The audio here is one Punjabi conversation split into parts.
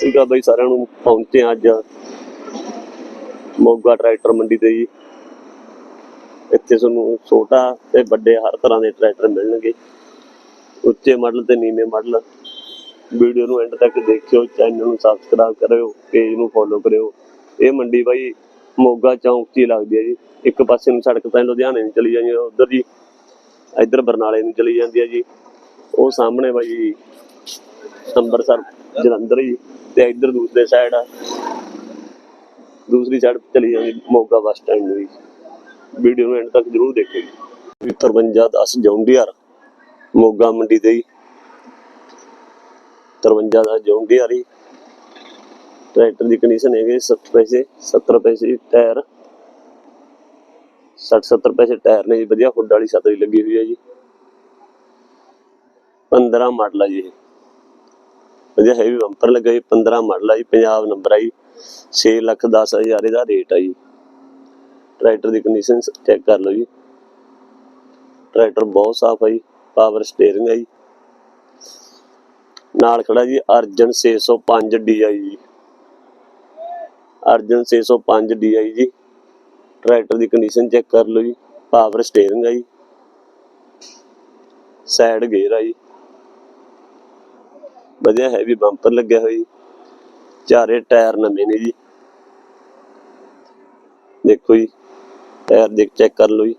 ਸੀਗਾ ਬਈ ਸਾਰਿਆਂ ਨੂੰ ਪਹੁੰਚੇ ਅੱਜ। ਮੋਗਾ ਟਰੈਕਟਰ ਮੰਡੀ ਤੇ ਜੀ। ਇੱਥੇ ਤੁਹਾਨੂੰ ਛੋਟਾ ਤੇ ਵੱਡੇ ਹਰ ਤਰ੍ਹਾਂ ਦੇ ਟਰੈਕਟਰ ਮਿਲਣਗੇ। ਉੱਚੇ ਮਾਡਲ ਤੇ ਨੀਵੇਂ ਮਾਡਲ ਵੀਡੀਓ ਨੂੰ ਐਂਡ ਤੱਕ ਦੇਖਿਓ ਚੈਨਲ ਨੂੰ ਸਬਸਕ੍ਰਾਈਬ ਕਰਿਓ ਪੇਜ ਨੂੰ ਫੋਲੋ ਕਰਿਓ। ਇਹ ਮੰਡੀ ਬਾਈ ਮੋਗਾ ਚੌਂਕ 'ਚ ਹੀ ਲੱਗਦੀ ਹੈ ਜੀ। ਇੱਕ ਪਾਸੇ ਨੂੰ ਸੜਕ ਤਾਂ ਲੁਧਿਆਣੇ ਨੂੰ ਚਲੀ ਜਾਂਦੀ ਹੈ, ਉਧਰ ਜੀ। ਇੱਧਰ ਬਰਨਾਲੇ ਨੂੰ ਚਲੀ ਜਾਂਦੀ ਹੈ ਜੀ। ਉਹ ਸਾਹਮਣੇ ਬਾਈ ਅੰਮ੍ਰਿਤਸਰ ਜਲੰਧਰ ਜੀ ਤੇ ਇੱਧਰ ਦੂਸਰੇ ਸਾਈਡ ਆ। ਦੂਸਰੀ ਸਾਈਡ ਚਲੀ ਜਾਂਦੀ, ਮੋਗਾ ਬੱਸ ਸਟੈਂਡ ਨੂੰ ਜੀ ਵੀਡੀਓ ਨੂੰ ਐਂਡ ਤੱਕ ਜਰੂਰ ਦੇਖਿਓ। ਜੀ 5310 ਜੌਂਡੀਆਰ, ਮੋਗਾ ਮੰਡੀ ਤੇ ਜੀ 53 ਦਾ ਜੌਂਡੀਆਰ ਹੀ। ਟਰੈਕਟਰ ਦੀ ਕੰਡੀਸ਼ਨ ਹੈਗੀ 70 ਪੈਸੇ 70 ਪੈਸੇ ਟਾਇਰ 60 70 ਪੈਸੇ ਟਾਇਰ ਨੇ ਜੀ, ਵਧੀਆ ਹੁੱਡ ਵਾਲੀ ਛਤਰੀ ਲੱਗੀ ਹੋਈ ਹੈ ਜੀ। 15 ਮਾਡਲ ਆ ਜੀ ਇਹ। ਵਧੀਆ ਹੈਵੀ ਬੰਪਰ ਲੱਗਾ ਜੀ 15 ਮਾਡਲ ਆ ਜੀ ਪੰਜਾਬ ਨੰਬਰ ਆ ਜੀ 6 ਲੱਖ 10 ਹਜ਼ਾਰ ਇਹਦਾ ਰੇਟ ਆ ਜੀ ਟਰੈਕਟਰ ਦੀ ਕੰਡੀਸ਼ਨ ਚੈੱਕ ਕਰ ਲਓ ਜੀ। ਟਰੈਕਟਰ ਬਹੁਤ ਸਾਫ਼ ਆ ਜੀ ਪਾਵਰ ਸਟੀਅਰਿੰਗ ਆ ਜੀ ਨਾਲ ਖੜਾ ਜੀ Arjun 605 DI ji. Arjun 605 DI ji. Tractor ਦੀ ਕੰਡੀਸ਼ਨ ਚੈੱਕ ਕਰ ਲਓ ਜੀ ਪਾਵਰ ਸਟੀਅਰਿੰਗ ਆ ਜੀ ਸਾਈਡ ਗੇਅਰ ਆ ਜੀ ਵਧੀਆ ਹੈਵੀ ਬੰਪਰ ਲੱਗਿਆ ਹੋਇਆ ਜੀ। ਚਾਰੇ ਟਾਇਰ ਨਵੇਂ ਨੇ ਜੀ। ਦੇਖੋ ਜੀ, ਟਾਇਰ ਦੇਖ ਚੈੱਕ ਕਰ ਲਓ ਜੀ।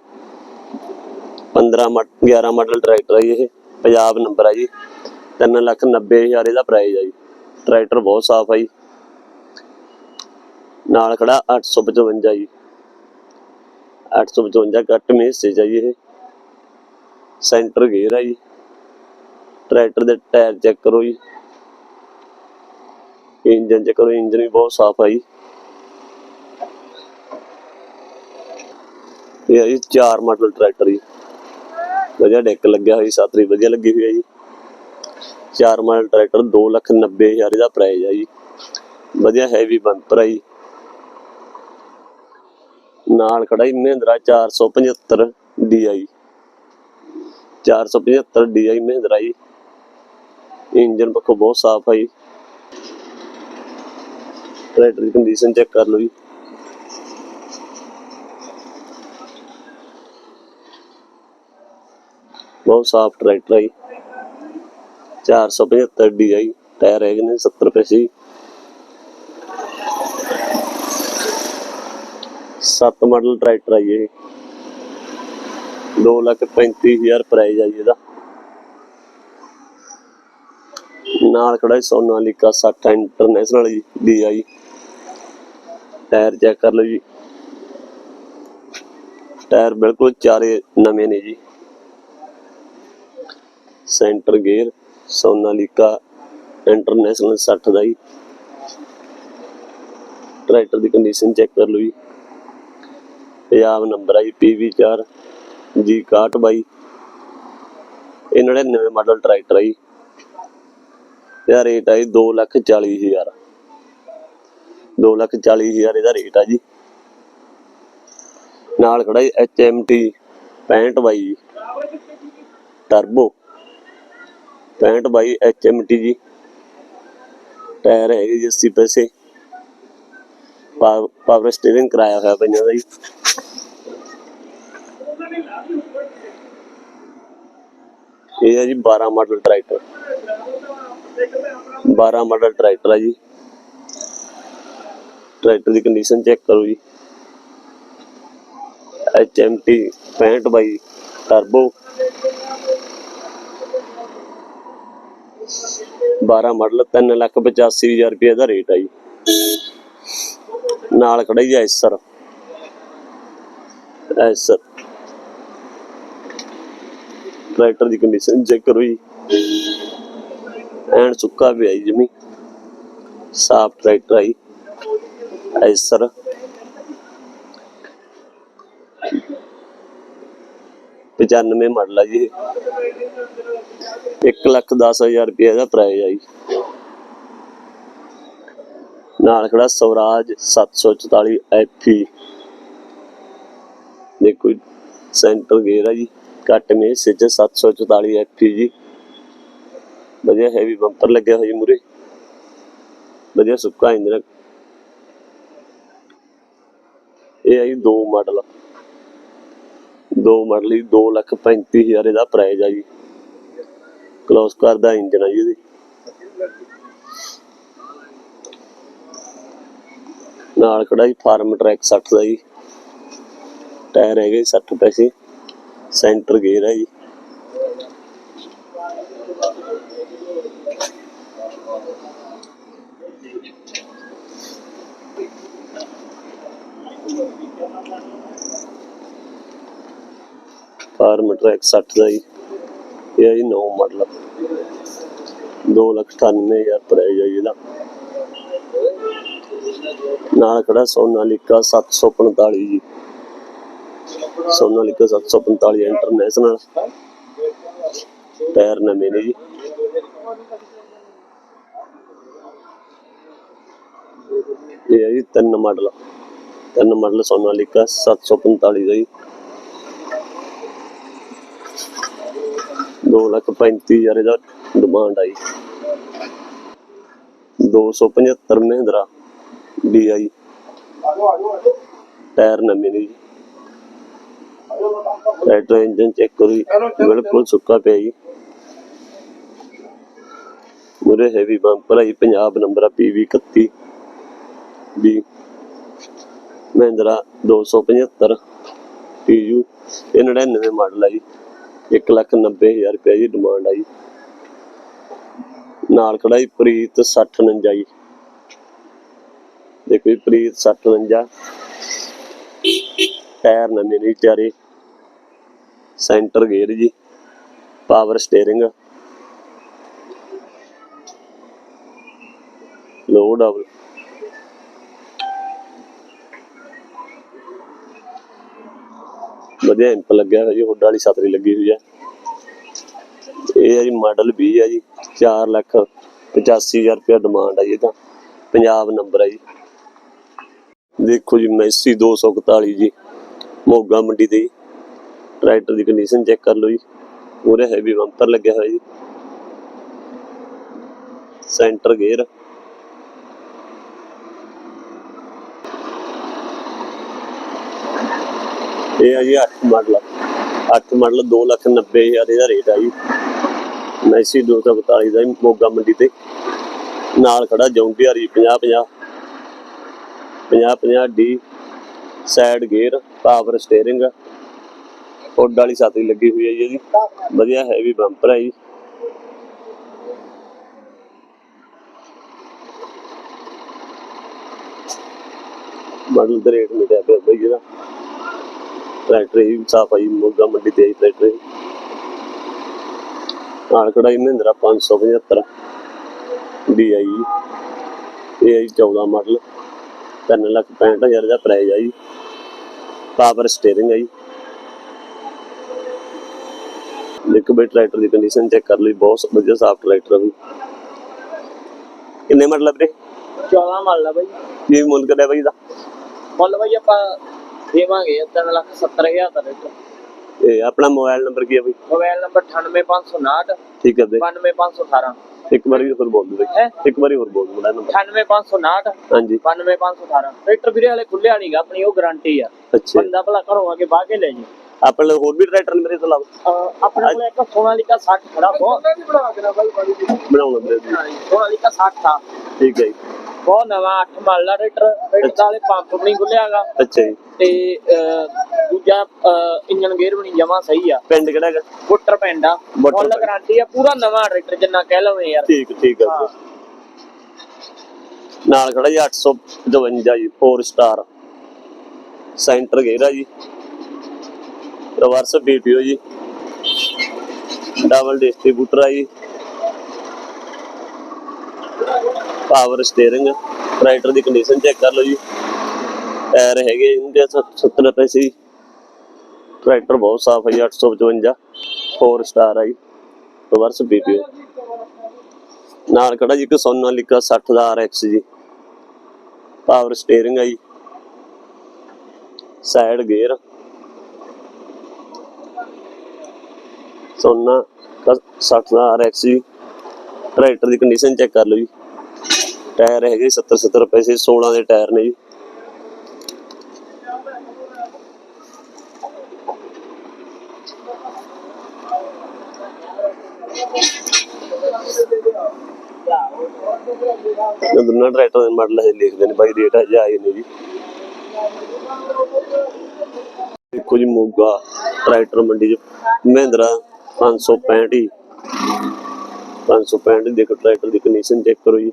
15 11 ਮਾਡਲ ਟਰੈਕਟਰ ਹੈ ਇਹ। ਪੰਜਾਬ ਨੰਬਰ ਹੈ ਜੀ। 3 ਲੱਖ 90 ਹਜ਼ਾਰ ਇਹਦਾ ਪ੍ਰਾਈਸ ਹੈ ਜੀ। ਟਰੈਕਟਰ ਬਹੁਤ ਸਾਫ਼ ਹੈ ਜੀ। ਨਾਲ ਖੜਾ 855 ਜੀ। 855 ਕੱਟ ਮੇ ਹਿੱਸੇ 'ਚ ਹੈ ਇਹ। ਸੈਂਟਰ ਗੇਅਰ ਹੈ ਜੀ। ਟਰੈਕਟਰ ਦੇ ਟਾਇਰ ਚੈੱਕ ਕਰੋ ਜੀ। ਇੰਜਨ ਚੈੱਕ ਕਰੋ, ਇੰਜਨ ਵੀ ਬਹੁਤ ਸਾਫ਼ ਹੈ ਜੀ। ਇਹ ਹੈ ਜੀ ਚਾਰ ਮਾਡਲ ਟਰੈਕਟਰ ਜੀ। ਵਧੀਆ ਡੈਕ ਲੱਗਿਆ ਹੋਇਆ ਸਾਤਰੀ ਵਧੀਆ ਲੱਗੀ ਹੋਈ ਹੈ ਜੀ। ਚਾਰ ਮਾਡਲ ਟਰੈਕਟਰ 2 ਲੱਖ 90 ਹਜ਼ਾਰ ਇਹਦਾ ਪ੍ਰਾਈਸ ਹੈ ਜੀ। ਵਧੀਆ ਹੈਵੀ ਬੰਪਰ ਹੈ ਜੀ। ਨਾਲ ਖੜਾ ਹੀ ਮਹਿੰਦਰਾ 475 DI 475 DI ਮਹਿੰਦਰਾ ਜੀ। ਇੰਜਨ ਪੱਖੋਂ ਬਹੁਤ ਸਾਫ਼ ਆ ਜੀ। ਟਰੈਕਟਰ ਦੀ ਕੰਡੀਸ਼ਨ ਚੈੱਕ ਕਰ ਲਓ ਜੀ। ਬਹੁਤ ਸਾਫ਼ ਟਰੈਕਟਰ ਹੈ ਜੀ। 475 DI ਟਾਇਰ ਹੈਗੇ ਨੇ 70 ਰੁਪਏ ਸੀ ਸੱਤ ਮਾਡਲ ਟਰੈਕਟਰ ਹੈ ਜੀ ਇਹ। 2 ਲੱਖ 35 ਹਜ਼ਾਰ ਪ੍ਰਾਈਸ ਹੈ ਜੀ ਇਹਦਾ। ਨਾਲ ਖੜਾ ਹੈ Sonalika 60 international ji DI tyre check ਕਰ ਲਓ ਜੀ। ਟਾਇਰ ਬਿਲਕੁਲ ਚਾਰੇ ਨਵੇਂ ਨੇ ਜੀ। ਸੈਂਟਰ ਗੇਅਰ ਸੋਨਾਲੀਕਾ ਇੰਟਰਨੈਸ਼ਨਲ 60 ਦਾ ਜੀ। ਟਰੈਕਟਰ ਦੀ ਕੰਡੀਸ਼ਨ ਚੈੱਕ ਕਰ ਲਓ ਜੀ। ਪੰਜਾਬ ਨੰਬਰ ਆਈ ਜੀ PV4 ਜੀ 61 ਬਾਈ। ਇਹ 99 ਮਾਡਲ ਟਰੈਕਟਰ ਹੈ ਜੀ। ਇਹਦਾ ਰੇਟ ਜੀ 2 ਲੱਖ 40 ਹਜ਼ਾਰ। 2 ਲੱਖ 40 ਹਜ਼ਾਰ ਇਹਦਾ ਰੇਟ ਆ ਜੀ। ਨਾਲ ਖੜਾ ਜੀ HMT 65 ਬਾਈ ਟਰਬੋ 65 ਬਾਈ HMT ਜੀ। ਟਾਇਰ ਹੈਗੇ ਜੀ 80 ਪੈਸੇ। ਪਾਵਰ ਸਟੀਅਰਿੰਗ ਕਰਾਇਆ ਹੋਇਆ ਪੰਜਾਂ ਦਾ ਜੀ। ਇਹ ਹੈ ਜੀ 12 ਮਾਡਲ ਟਰੈਕਟਰ 12 ਮਾਡਲ ਟਰੈਕਟਰ ਹੈ ਜੀ। ਟਰੈਕਟਰ ਦੀ ਕੰਡੀਸ਼ਨ ਚੈੱਕ ਕਰੋ ਜੀ। HMT 65 ਬਾਈ ਟਰਬੋ 12 ਮਾਡਲ 3 ਲੱਖ 85 ਹਜ਼ਾਰ ਰੁਪਏ ਦਾ ਰੇਟ ਆ ਜੀ। ਨਾਲ ਖੜਾ ਜੀ ਐਸਰ। ਐਸਰ। ਟਰੈਕਟਰ ਦੀ ਕੰਡੀਸ਼ਨ ਚੈੱਕ ਕਰੋ ਜੀ। ਐਨ ਸੁੱਕਾ ਵੀ ਜਮੀ। ਸਾਫ਼ ਟਰੈਕਟਰ ਆਈ। ਐਸਰ ਪਚਾਨਵੇਂ ਮਾਡਲ ਆ ਜੀ 1 ਲੱਖ 10 ਰੁਪਏ ਦਾ ਪ੍ਰਾਈਸ ਆ ਜੀ। ਨਾਲ ਖੜਾ ਸਵਰਾਜ 744 ਐਫੀ ਦੇਖੋ ਸੈਂਟਰ ਗੇਅਰ ਆ ਜੀ। ਘੱਟ ਮੇ ਸਿੱਜ 744 ਐਫੀ ਜੀ। ਵਧੀਆ ਹੈਵੀ ਬੰਪਰ ਲੱਗਿਆ ਹੋਇਆ ਜੀ ਮੂਰੇ। ਵਧੀਆ ਸੁੱਕਾ ਇੰਜਨ ਇਹ ਹੈ ਜੀ ਦੋ ਮਾਡਲ ਦੋ ਮਾਡਲ ਜੀ 2 ਲੱਖ 35 ਇਹਦਾ ਪ੍ਰਾਈਸ ਆ ਜੀ। ਕਲੋਸ ਕਰਦਾ ਇੰਜਨ ਆ ਜੀ ਇਹਦੀ। ਨਾਲ ਖੜਾ ਜੀ ਫਾਰਮ ਟਰੈਕ 60 ਦਾ ਜੀ। ਟਾਇਰ ਹੈਗੇ 60 ਪੈਸੇ। ਸੈਂਟਰ ਗੇਅਰ ਹੈ ਜੀ। ਫਾਰਮ ਟਰੈਕ 60 ਦਾ ਜੀ। ਇਹ ਹੈ ਜੀ 9 ਮਾਡਲ। 2 ਲੱਖ 98 ਹਜ਼ਾਰ ਪ੍ਰਾਈਸ ਹੈ ਇਹਦਾ। ਨਾਲ ਖੜਾ ਸੋਨਾਲੀਕਾ 745 ਜੀ। ਸੋਨਾਲੀਕਾ 745 ਇੰਟਰਨੈਸ਼ਨਲ। ਟਾਇਰ ਨਵੇਂ ਨੇ ਜੀ। ਇਹ ਹੈ ਜੀ ਤਿੰਨ ਮਾਡਲ। ਤਿੰਨ ਮਾਡਲ ਸੋਨਾਲੀਕਾ 745 ਦਾ ਜੀ। ਦੋ ਲੱਖ ਡਿਮਾਂਡ ਆਈ 275 ਮਹਿੰਦਰਾ ਡੀਆਈ ਟਾਇਰ ਨਵੇਂ ਨੇ ਜੀ। ਟਰੈਕਟਰ ਇੰਜਨ ਚੈੱਕ ਕਰੋ ਜੀ, ਬਿਲਕੁਲ ਸੁੱਕਾ ਪਿਆ ਜੀ। ਮੁਰੇ ਹੈਵੀ ਬੰਪਰ ਹੈ ਪੰਜਾਬ ਨੰਬਰ ਆ ਪੀਵੀ 31 ਵੀ ਮਹਿੰਦਰਾ 275 ਪੀਯੂ ਇਹ 99 ਮਾਡਲ ਹੈ ਜੀ 190000 ਰੁਪਏ ਦੀ ਡਿਮਾਂਡ ਆਈ। ਨਾਲ ਖੜਾ ਪ੍ਰੀਤ 6049 ਜੀ। ਦੇਖੋ ਜੀ, ਪ੍ਰੀਤ 6049 ਟਾਇਰ ਨਵੇਂ ਨੇ ਚਾਰੇ ਸੈਂਟਰ ਗੇਅਰ ਜੀ। Power steering. ਲੋ ਡਬਲ ਵਧੀਆ ਇੰਪ ਲੱਗਿਆ ਹੋਇਆ ਜੀ, ਹੁੱਡ ਵਾਲੀ ਛਤਰੀ ਲੱਗੀ ਹੋਈ ਹੈ ਇਹ ਹੈ ਜੀ ਮਾਡਲ 20 ਹੈ ਜੀ 4 ਲੱਖ 85000 ਰੁਪਏ ਡਿਮਾਂਡ ਹੈ ਜੀ ਇਹਦਾ ਪੰਜਾਬ ਨੰਬਰ ਹੈ ਜੀ। ਦੇਖੋ ਜੀ ਮੈਸੀ 241 ਜੀ, ਮੋਗਾ ਮੰਡੀ ਤੇ ਜੀ। ਟਰੈਕਟਰ ਦੀ ਕੰਡੀਸ਼ਨ ਚੈੱਕ ਕਰ ਲਓ ਜੀ। ਪੂਰੇ ਹੈਵੀ ਬੰਪਰ ਲੱਗਿਆ ਹੋਇਆ ਜੀ। ਸੈਂਟਰ ਗੇਅਰ ਇਹ ਆ ਜੀ 8 ਮਾਡਲ। 8 ਮਾਡਲ 2 ਲੱਖ 90 ਹਜ਼ਾਰ ਇਹਦਾ ਰੇਟ ਆ ਜੀ। ਮੈਸੀ 242 ਦਾ ਮੋਗਾ ਮੰਡੀ ਤੇ। ਨਾਲ ਖੜਾ ਜੌਂਡੀਆਰ ਜੀ 50 50 50 50 D, side gear power steering hood ਵਾਲੀ ਸਾਥੀ ਲੱਗੀ ਹੋਈ ਹੈ ਜੀ ਇਹਦੀ। ਵਧੀਆ ਹੈਵੀ ਬੰਪਰ ਹੈ ਜੀ। ਮਾਡਲ ਦਾ ਰੇਟ ਮਿਲਿਆ ਪਿਆ ਬਈ ਇਹਦਾ। ਤੇ ਆਈ ਟਰੈਕਟਰ ਇਹ। ਨਾਲ ਖੜਾ ਹੀ ਮਹਿੰਦਰਾ 575 DI ਆਈ 14 ਮਾਡਲ 3 ਲੱਖ 65000 ਦਾ ਪ੍ਰਾਈਸ ਆਈ ਪਾਵਰ ਸਟੀਅਰਿੰਗ ਆਈ ਦੇਖੋ ਬਈ ਟਰੈਕਟਰ ਦੀ ਕੰਡੀਸ਼ਨ ਚੈੱਕ ਕਰ ਲਈ ਬਹੁਤ ਵਧੀਆ ਸਾਫ਼ ਟਰੈਕਟਰ ਆ ਵੀ। ਕਿੰਨੇ ਮਾਡਲ ਆ ਵੀਰੇ? 14 ਮੰਨ ਲਾ ਬਾਈ। ਕੀ ਮੁੱਲ ਕਰਿਆ ਬਈ ਦਾ ਮੁੱਲ ਬਾਈ ਆਪਾਂ ਦੇਵਾਂਗੇ 3 ਲੱਖ 70 ਹਜ਼ਾਰ ਦਾ ਰੇਟ ਇਹ ਆਪਣਾ ਮੋਬਾਈਲ ਨੰਬਰ ਕੀ ਹੈ ਬਈ? ਮੋਬਾਈਲ ਨੰਬਰ 98559 ਠੀਕ ਹੈ ਦੇ 92518 ਇੱਕ ਵਾਰੀ ਹੋਰ ਬੋਲ? ਬਈ। ਇੱਕ ਵਾਰੀ ਹੋਰ ਬੋਲ ਮੇਰਾ ਨੰਬਰ। 98559 ਹਾਂਜੀ। 92518 ਟਰੈਕਟਰ ਵੀਰੇ ਹਲੇ ਖੁੱਲਿਆ ਨਹੀਂਗਾ ਆਪਣੀ ਉਹ ਗਾਰੰਟੀ ਆ। ਬੰਦਾ ਭਲਾ ਘਰੋਂ ਆ ਕੇ ਬਾਹ ਕੇ ਲੈ ਜੀ ਆਪਣੇ ਹੋਰ ਵੀ ਟਰੈਕਟਰ ਨੇ ਮੇਰੇ ਤੋਂ ਅਹ ਆਪਣੇ ਕੋਲ ਇੱਕ ਸੋਨਾਲੀਕਾ 60 ਖੜਾ ਬਹੁਤ। ਬਣਾਉਣਾ ਲਈ ਸੋਨਾਲੀਕਾ 60 ਆ। ਠੀਕ ਹੈ ਜੀ। ਬਹੁਤ ਨਵਾਂ 8 ਮਾਡਲ ਟਰੈਕਟਰ ਟਰੈਕਟਰ ਵਾਲੇ ਪੰਪ ਵੀ ਨਹੀਂ ਖੁੱਲਿਆਗਾ ਅੱਛਾ ਜੀ। ਤੇ ਦੂਜਾ ਇੰਜਨ ਗੇਅਰ ਵੀ ਨਹੀਂ ਜਮਾ ਸਹੀ ਆ। ਪਿੰਡ ਕਿਹੜਾ ਹੈਗਾ? ਬੁੱਟਰ ਪੈਂਦਾ ਬੁੱਟਰ ਫੁੱਲ ਪੈਂਡਾ। ਗਾਰੰਟੀ ਆ ਪੂਰਾ ਨਵਾਂ ਟਰੈਕਟਰ ਜਿੰਨਾ ਕਹਿ ਲਵੇਂ ਯਾਰ। ਠੀਕ ਠੀਕ। ਜੀ। ਨਾਲ ਖੜਾ ਜੀ 852 ਜੀ 4 ਸਟਾਰ ਸੈਂਟਰ ਗੇਰਾ ਜੀ। ਰਿਵਰਸ ਬੀਪੀਓ ਜੀ। ਡਬਲ ਡਿਸਟ੍ਰੀਬਿਊਟਰ ਆ ਜੀ। ਪਾਵਰ ਸਟੀਅਰਿੰਗ ਟਰੈਕਟਰ ਦੀ ਕੰਡੀਸ਼ਨ ਚੈੱਕ ਕਰ ਲਓ ਜੀ। ਟਾਇਰ ਹੈਗੇ ਇਹਦੇ 70 ਰੁਪਏ ਸੀ ਟਰੈਕਟਰ ਬਹੁਤ ਸਾਫ਼ ਹੈ ਜੀ 855 4 ਸਟਾਰ ਆ ਜੀ। ਰਿਵਰਸ ਬੀਪੀਓ ਨਾਲ ਖੜਾ ਜੀ ਇੱਕ ਸੋਨਾਲੀਕਾ 60 ਦਾ RX ਜੀ। ਪਾਵਰ ਸਟੀਅਰਿੰਗ ਆ ਜੀ। ਸਾਈਡ ਗੇਅਰ ਸੋਨਾ ਕਾ 60 ਦਾ RX ਜੀ। ਟਰੈਕਟਰ ਦੀ ਕੰਡੀਸ਼ਨ ਚੈੱਕ ਕਰ ਲਓ ਜੀ। ਟਾਇਰ ਹੈਗੇ 70 70 ਪੈਸੇ 16 ਦੇ ਟਾਇਰ ਨੇ ਜੀ। ਦੋਨਾਂ ਟਰੈਕਟਰ ਦੇ ਮਾਡਲ ਹਜੇ ਲਿਖਦੇ ਨੇ ਬਾਈ ਰੇਟ ਹਜੇ ਆਏ ਨੇ ਜੀ। ਦੇਖੋ ਜੀ ਮੋਗਾ ਟਰੈਕਟਰ ਮੰਡੀ ਚ, ਮਹਿੰਦਰਾ 565 ਹੀ। 565 ਦੇਖੋ ਟਰੈਕਟਰ ਦੀ ਕੰਡੀਸ਼ਨ ਚੈੱਕ ਕਰੋ ਜੀ।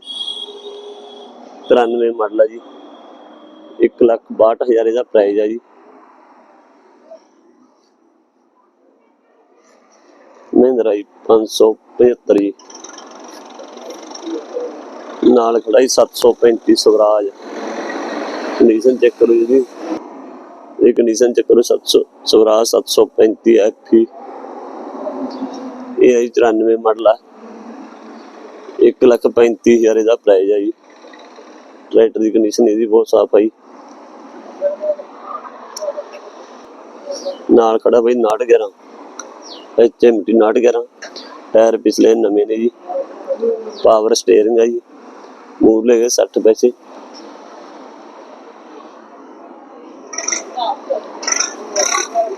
93 ਮਾਡਲ ਆ ਜੀ। 1 ਲੱਖ 62000 ਇਹਦਾ ਪ੍ਰਾਈਸ ਆ ਜੀ। ਮਹਿੰਦਰਾ ਜੀ 575 ਜੀ। ਨਾਲ ਖੜਾ ਜੀ 735 ਸਵਰਾਜ। ਕੰਡੀਸ਼ਨ ਚੈੱਕ ਕਰੋ ਜੀ ਇਹ ਕੰਡੀਸ਼ਨ ਚੈੱਕ ਕਰੋ 700 ਸਵਰਾਜ 735 ਐਫੀ ਇਹ ਹੈ 94 ਮਾਡਲ ਆ। 1 ਲੱਖ 35000 ਇਹਦਾ ਪ੍ਰਾਈਸ ਹੈ ਜੀ। ਟਰੈਕਟਰ ਦੀ ਕੰਡੀਸ਼ਨ ਇਹਦੀ ਬਹੁਤ ਸਾਫ਼ ਹੈ ਜੀ। ਨਾਲ ਖੜਾ ਬਈ 911 ਐਚਐਮਟੀ 911 ਟਾਇਰ ਪਿਛਲੇ ਨਵੇਂ ਨੇ ਜੀ। ਪਾਵਰ ਸਟੀਅਰਿੰਗ ਹੈ ਜੀ। ਮੂਰਲੇ ਹੈਗੇ 60 ਪੈਸੇ।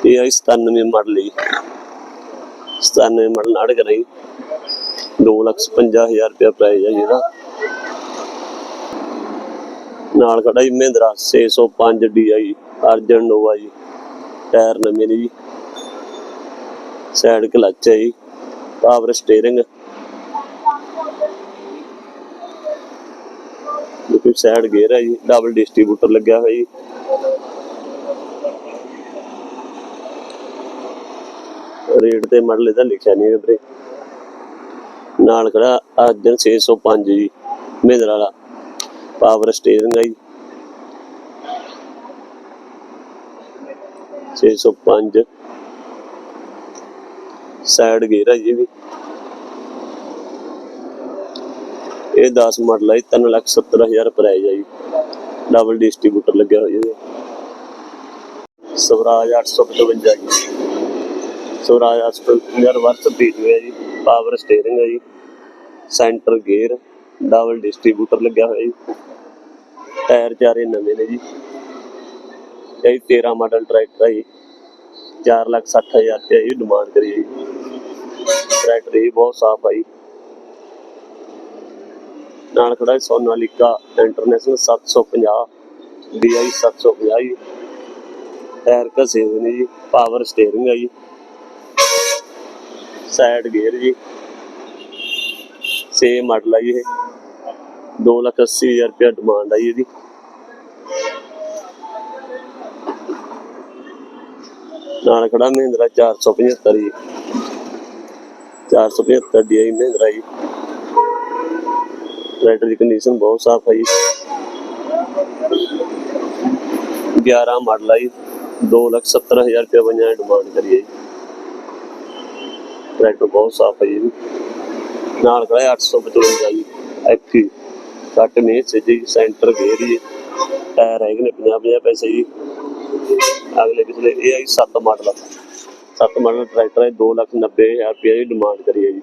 ਇਹ ਹੈ 97 ਮਾਡਲ ਜੀ। 97 ਮਾਡਲ ਨਾੜ ਕਰ ਰਹੀ 250000 ਰੁਪਇਆ ਪ੍ਰਾਈਸ ਹੈ ਜਿਹਦਾ ਨਾਲ ਖੜਾ ਜੀ, ਮਹਿੰਦਰਾ 605 DI ਅਰਜਨ ਨੋਵਾ ਜੀ, ਟਾਇਰ ਨਵੇਂ ਨੇ ਜੀ। ਸਾਈਡ ਕਲੱਚ ਹੈ ਜੀ ਪਾਵਰ ਸਟੀਅਰਿੰਗ ਦੇਖੋ ਸਾਈਡ ਗੇਅਰ ਹੈ ਜੀ ਡਬਲ ਡਿਸਟ੍ਰੀਬਿਊਟਰ ਲੱਗਿਆ ਹੋਇਆ ਜੀ। ਰੇਟ ਤੇ ਮਾਡਲ ਇਹਦਾ ਲਿਖਿਆ ਨਹੀਂ ਵੀਰੇ। ਨਾਲ ਖੜਾ ਅਰਜਨ 605 ਜੀ, ਮਹਿੰਦਰਾ ਵਾਲਾ। ਪਾਵਰ ਸਟੀਅਰਿੰਗ ਆ ਜੀ। 605 ਸਾਈਡ ਗੇਅਰ ਹੈ ਜੀ ਵੀ। ਇਹ 10 ਮਾਡਲ ਹੈ 370000 ਪ੍ਰਾਈਸ ਹੈ ਜੀ। ਡਬਲ ਡਿਸਟ੍ਰੀਬਿਊਟਰ ਲੱਗਿਆ ਹੋਇਆ ਜੀ ਸਵਰਾਜ 855 ਜੀ। ਸਵਰਾਜ 855 ਰਿਵਰਸ ਬੀਟ ਹੋਇਆ ਜੀ ਪਾਵਰ ਸਟੀਅਰਿੰਗ ਆ ਜੀ। ਸੈਂਟਰ ਗੇਅਰ ਡਬਲ ਡਿਸਟ੍ਰੀਬਿਊਟਰ ਲੱਗਿਆ ਹੋਇਆ ਜੀ। ਟਾਇਰ ਚਾਰੇ ਨਵੇਂ ਨੇ ਜੀ। ਇਹ 13 ਮਾਡਲ ਟਰੈਕਟਰ ਹੈ ਜੀ। 460000 ਰੁਪਏ ਇਹ ਡਿਮਾਂਡ ਕਰੀ ਹੈ ਟਰੈਕਟਰ ਇਹ ਬਹੁਤ ਸਾਫ਼ ਹੈ ਨਾਲ ਖੜਾ ਹੈ ਸੋਨਾਲੀਕਾ ਇੰਟਰਨੈਸ਼ਨਲ 750 DI 750 ਜੀ। ਟਾਇਰ ਘਸੇ ਹੋਏ ਨੇ ਜੀ ਪਾਵਰ ਸਟੀਅਰਿੰਗ ਹੈ ਜੀ। ਸਾਈਡ ਗੇਅਰ ਜੀ। ਸੇਮ ਮਾਡਲ ਹੈ ਜੀ ਇਹ। 280000 ਰੁਪਏ ਡਿਮਾਂਡ ਹੈ ਜੀ ਇਹਦੀ। ਨਾਲ ਖੜਾ ਮਹਿੰਦਰਾ 475 ਜੀ। 475 DI ਮਹਿੰਦਰਾ ਜੀ। ਟਰੈਕਟਰ ਦੀ ਕੰਡੀਸ਼ਨ ਬਹੁਤ ਸਾਫ਼ ਹੈ ਜੀ। 11 ਮਾਡਲ ਹੈ ਜੀ। 270000 ਰੁਪਏ ਬੰਜਾਂ ਡਿਮਾਂਡ ਕਰੀਏ ਜੀ। ਟਰੈਕਟਰ ਬਹੁਤ ਸਾਫ਼ ਹੈ ਜੀ ਨਾਲ ਖੜਾ ਹੈ 855 ਜੀ। ਐਫੀ ਕੱਟ ਮੇਸ ਸਿੱਧੀ ਸੈਂਟਰ ਗੇਅਰ ਜੀ ਟਾਇਰ ਹੈਗੇ ਨੇ 50 50 ਪੈਸੇ ਜੀ। ਅਗਲੇ ਪਿਛਲੇ, ਇਹ ਆਈ 7 ਮਾਡਲ। 7 ਮਾਡਲ, ਟਰੈਕਟਰ ਹੈ 290000 ਰੁਪਏ ਦੀ ਡਿਮਾਂਡ ਕਰੀ ਹੈ ਜੀ।